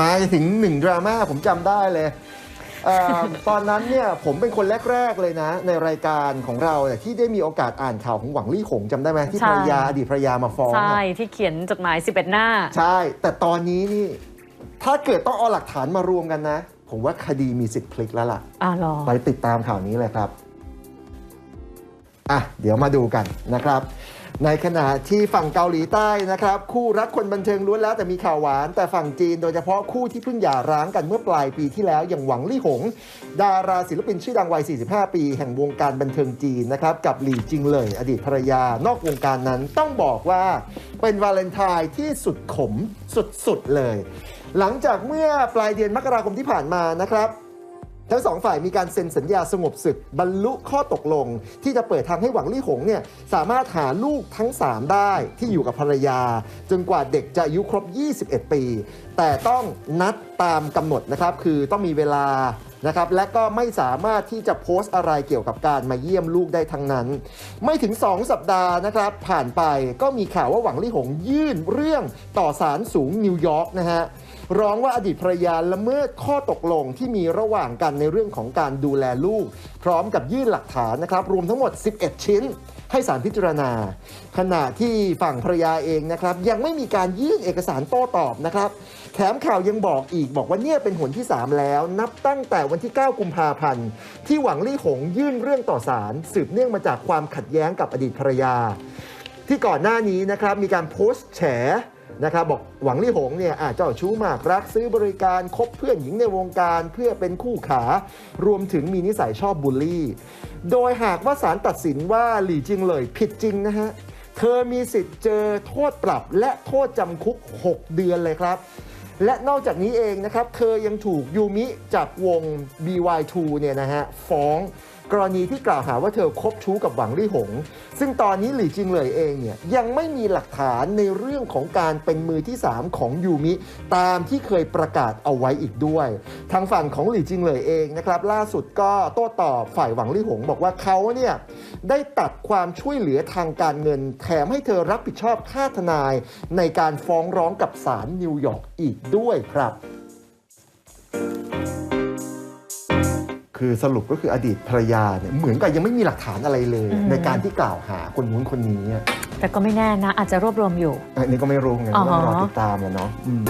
มาถึงหนึ่งดราม่าผมจำได้เลยเออตอนนั้นเนี่ยผมเป็นคนแรก ๆ เลยนะ ในรายการของเราเนี่ยที่ได้มีโอกาสอ่านข่าวของหวังลี่หงจำได้ไหมที่ใช่ ภรรยาอดีตภรรยามาฟ้องใช่อะที่เขียนจดหมาย 11 หน้า ใช่ แต่ตอนนี้นี่ ถ้าเกิดต้องเอาหลักฐานมารวมกันนะ ผมว่าคดีมีสิทธิ์พลิกแล้วล่ะ อ่าหรอ ไปติดตามข่าวนี้เลยครับ อะ เดี๋ยวมาดูกันนะครับ ในขณะที่ฝั่งเกาหลีใต้นะครับ คู่รักคนบันเทิงล้วนแล้วแต่มีข่าวหวาน แต่ฝั่งจีนโดยเฉพาะคู่ที่เพิ่งหย่าร้างกันเมื่อปลายปีที่แล้วอย่างหวังลี่หง ดาราศิลปินชื่อดังวัย 45 ปี แห่งวงการบันเทิงจีนนะครับ กับหลี่จิงเลย อดีตภรรยานอกวงการนั้นต้องบอกว่าเป็นวาเลนไทน์ที่สุดขมสุดๆเลย หลังจากเมื่อปลายเดือนมกราคมที่ผ่านมานะครับ ทั้งสองฝ่ายมีการเซ็นสัญญาสงบศึกบรรลุข้อตกลง ที่จะเปิดทางให้หวังลี่หงเนี่ยสามารถหาลูกทั้ง 3 ได้ที่อยู่กับภรรยา จนกว่าเด็กจะอายุครบ 21 ปี แต่ต้องนัดตามกำหนดนะครับ คือต้องมีเวลา นะครับและก็ไม่สามารถที่จะโพสต์อะไรเกี่ยวกับการมาเยี่ยมลูกได้ทั้งนั้น ไม่ถึง 2 สัปดาห์นะครับ ผ่านไปก็มีข่าวว่าหวังลี่หงยื่นเรื่องต่อศาลสูงนิวยอร์กนะฮะร้องว่าอดีตภรรยาละเมิดข้อตกลงที่มีระหว่างกันในเรื่องของการดูแลลูก พร้อมกับยื่นหลักฐานนะครับ รวมทั้งหมด 11 ชิ้นให้สารพิจารณา ขณะที่ฝั่งภรรยาเองนะครับ ยังไม่มีการยื่นเอกสารโต้ตอบนะครับ แถมข่าวยังบอกอีกบอกว่าเนี่ยเป็นหนที่ 3 แล้ว นับตั้งแต่วันที่ 9 กุมภาพันธ์ ที่หวังลี่หงยื่นเรื่องต่อศาลสืบเนื่องมาจากความขัดแย้งกับอดีตภรรยา ที่ก่อนหน้านี้นะครับมีการโพสต์แฉ นะครับบอกหวังลี่หงเนี่ยอาจเจ้าชู้มากรักซื้อบริการคบเพื่อนหญิงในวงการเพื่อเป็นคู่ขารวมถึงมีนิสัยชอบบูลลี่ โดยหากว่าศาลตัดสินว่าหลี่จิงเลยผิดจริงนะฮะเธอมีสิทธิ์เจอโทษปรับและโทษจำคุก 6 เดือนเลยครับ และนอกจากนี้เองนะครับ เธอยังถูกยูมิจากวง BY2 เนี่ยนะฮะฟ้อง กรณีที่กล่าวหาว่าเธอคบชู้กับหวังลี่หง ซึ่งตอนนี้หลี่จิงเหลยเองเนี่ยยังไม่มีหลักฐานในเรื่องของการเป็นมือที่ 3 ของยูมิ ตามที่เคยประกาศเอาไว้อีกด้วย ทางฝั่งของหลี่จิงเหลยเองนะครับล่าสุดก็โต้ตอบฝ่ายหวังลี่หง บอกว่าเขาเนี่ยได้ตัดความช่วยเหลือทางการเงิน แถมให้เธอรับผิดชอบค่าทนาย ในการฟ้องร้องกับศาลนิวยอร์กอีกด้วยครับ คือสรุปก็คืออดีตภรรยาเนี่ยเหมือนกับยังไม่มีหลักฐานอะไรเลยอืมในการที่กล่าวหาคนนู้นคนนี้อะแต่ก็ไม่แน่นะ อาจจะรวบรวมอยู่ อันนี้ก็ไม่รู้ไงอ๋อต้องรอติดตามแหล้วเนาะอืม